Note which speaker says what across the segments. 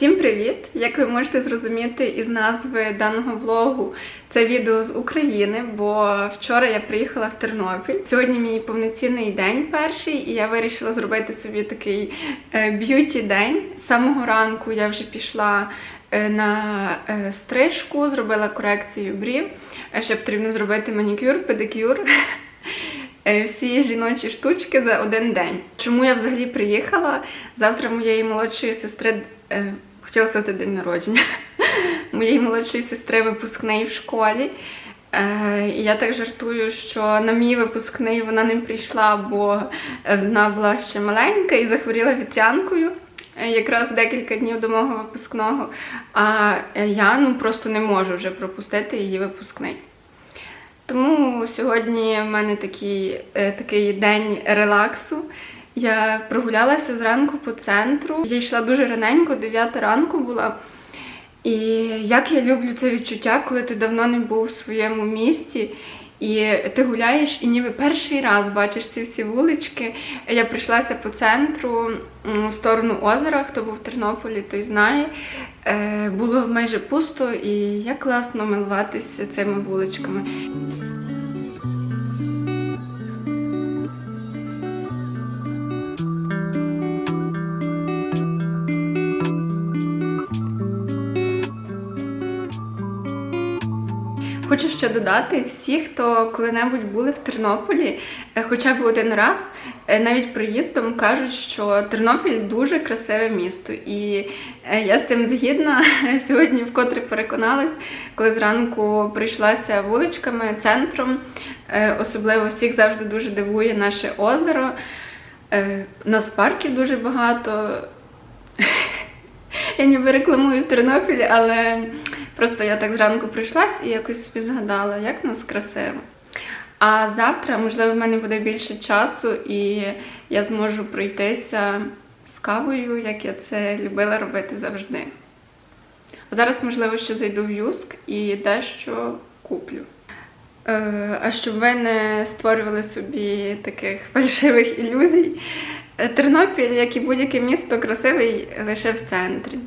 Speaker 1: Всім привіт! Як ви можете зрозуміти із назви даного влогу, це відео з України, бо вчора я приїхала в Тернопіль. Сьогодні мій повноцінний день перший, і я вирішила зробити собі такий е, б'юті день. З самого ранку я вже пішла е, на е, стрижку, зробила корекцію брів. Ще потрібно зробити манікюр, педикюр. Всі жіночі штучки за один день. Чому я взагалі приїхала? Завтра моєї молодшої сестри хотіла сказати день народження. Моєї молодшої сестри випускний в школі. Е, і я так жартую, що на мій випускний вона не прийшла, бо е, вона була ще маленька і захворіла вітрянкою. е, Якраз декілька днів до мого випускного. А я ну просто не можу вже пропустити її випускний. Тому сьогодні в мене такий, такий день релаксу. Я прогулялася зранку по центру. Я йшла дуже раненько, 9 ранку була. І як я люблю це відчуття, коли ти давно не був в своєму місті, і ти гуляєш, і ніби перший раз бачиш ці всі вулички. Я прийшлася по центру в сторону озера. Хто був в Тернополі, той знає. Е, Було майже пусто, і як класно милуватися цими вуличками. Хочу ще додати всі, хто коли-небудь були в Тернополі, е, хоча б один раз, е, навіть приїздом кажуть, що Тернопіль дуже красиве місто. І е, я з цим згідна. Сьогодні вкотре переконалась, коли зранку прийшлася вуличками, центром. Особливо всіх завжди дуже дивує наше озеро. У нас парків дуже багато. Я ніби рекламую Тернопіль, але просто я так зранку прийшлась і якось собі згадала, як в нас красиво. А завтра, можливо, в мене буде більше часу, і я зможу пройтися з кавою, як я це любила робити завжди. Зараз, можливо, ще зайду в Юск і дещо куплю. Е, А щоб ви не створювали собі таких фальшивих ілюзій, Тернопіль, як і будь-яке місто, красивий лише в центрі.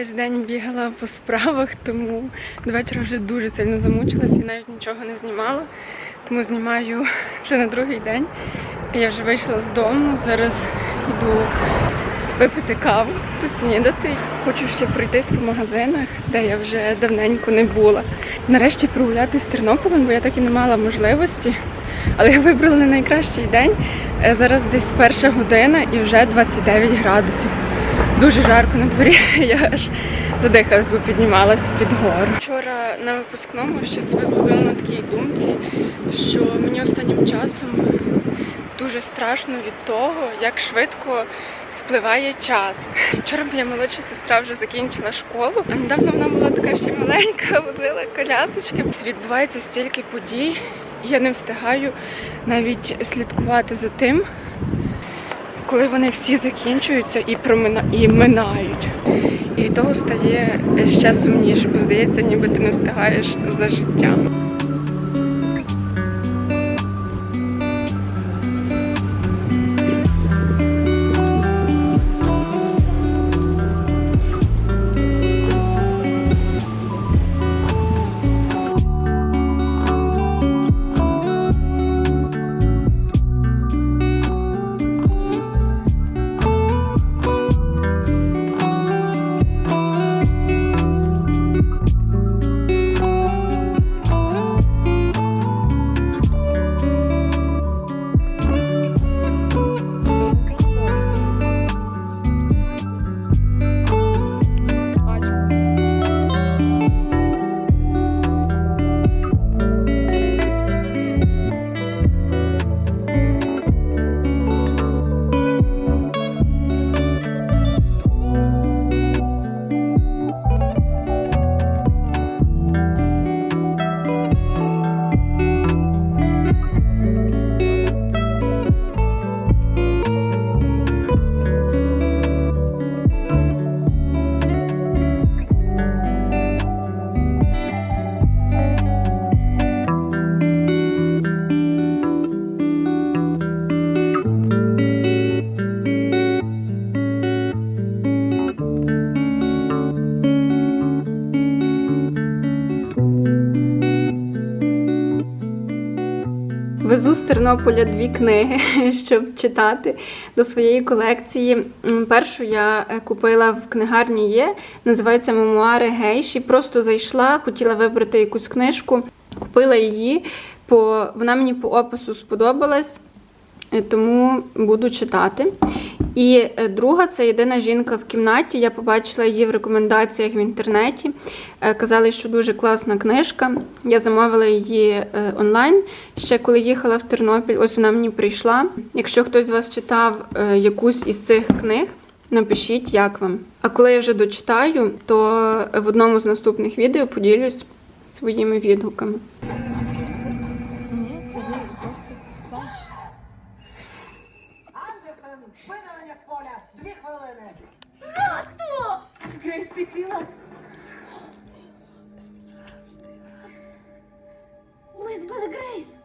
Speaker 1: Весь день бігала по справах, тому до вечора вже дуже сильно замучилась і навіть нічого не знімала. Тому знімаю вже на другий день. Я вже вийшла з дому. Зараз йду випити каву, поснідати. Хочу ще пройтись по магазинах, де я вже давненько не була. Нарешті прогулятися з Тернополем, бо я так і не мала можливості. Але я вибрала не найкращий день. Е, Зараз десь перша година і вже 29 градусів. Дуже жарко на дворі, я аж задихалась, бо піднімалася під гору. Вчора на випускному ще себе зловила на такій думці, що мені останнім часом дуже страшно від того, як швидко спливає час. Вчора моя молодша сестра вже закінчила школу, а недавно вона була така ще маленька, возила колясочки. Відбувається стільки подій, я не встигаю навіть слідкувати за тим, коли вони всі закінчуються і промина і минають. І від того стає ще сумніше, бо здається, ніби ти не встигаєш за життям. Везу з Тернополя дві книги, щоб читати до своєї колекції. Першу я е, купила в книгарні є, називається Мемуари Гейші. Просто зайшла, хотіла вибрати якусь книжку, купила її. По... Вона мені по опису сподобалась, тому буду читати. І е, друга це єдина жінка в кімнаті. Я побачила її в рекомендаціях в інтернеті. Е, Казали, що дуже класна книжка. Я замовила її е, онлайн ще коли їхала в Тернопіль. Ось вона мені прийшла. Якщо хтось з вас читав е, якусь із цих книг, напишіть, як вам. А коли я вже дочитаю, то в одному з наступних відео поділюсь своїми відгуками.
Speaker 2: Дві хвилини.
Speaker 3: Грейс, ти ціла? Ми збили Грейс.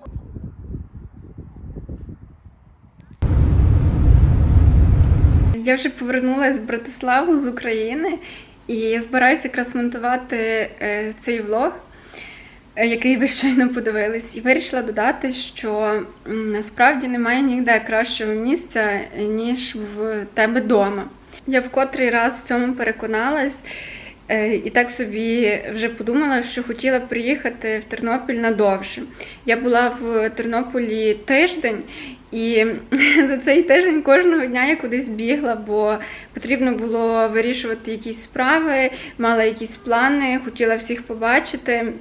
Speaker 1: Я вже повернулася в Братиславу з України і я збираюся якраз монтувати е, цей влог, який ви щойно подивились. І вирішила додати, що насправді немає ніде кращого місця, е, ніж в тебе вдома. Я в котрий раз в цьому переконалась. Е, І так собі вже подумала, що хотіла приїхати в Тернопіль надовше. Я була в Тернополі тиждень, і за цей тиждень кожного дня я кудись бігла, бо потрібно було вирішувати якісь справи, мала якісь плани, хотіла всіх побачити.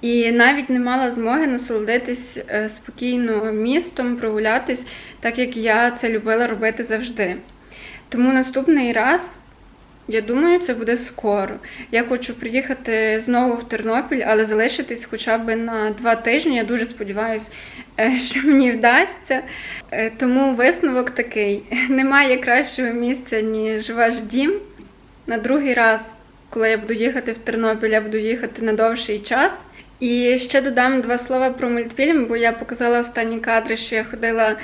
Speaker 1: І навіть не мала змоги насолодитись е, спокійно містом, прогулятись, так як я це любила робити завжди. Тому наступний раз, я думаю, це буде скоро. Я хочу приїхати знову в Тернопіль, але залишитись хоча б на два тижні. Я дуже сподіваюся, що мені вдасться. Е, Тому висновок такий: немає кращого місця, ніж ваш дім. На другий раз, коли я буду їхати в Тернопіль, я буду їхати на довший час. І ще додам два слова про мультфільм, бо я показала останні кадри, що я ходила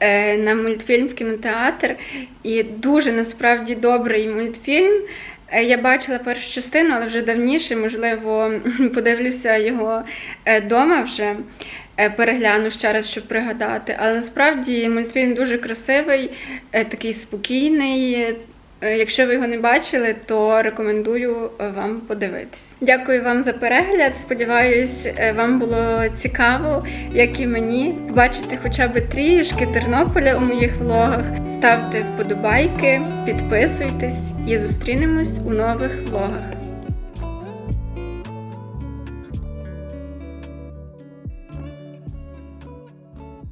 Speaker 1: е, на мультфільм в кінотеатр, і дуже насправді добрий мультфільм. Е, Я бачила першу частину, але вже давніше, можливо, подивлюся його вдома вже. е, Перегляну ще раз, щоб пригадати. Але насправді мультфільм дуже красивий, такий спокійний. Е, Якщо ви його не бачили, то рекомендую е, вам подивитись. Дякую вам за перегляд. Сподіваюсь, е, вам було цікаво, як і мені, побачити хоча б трішки Тернополя у моїх влогах. Ставте вподобайки, підписуйтесь і зустрінемось у нових влогах.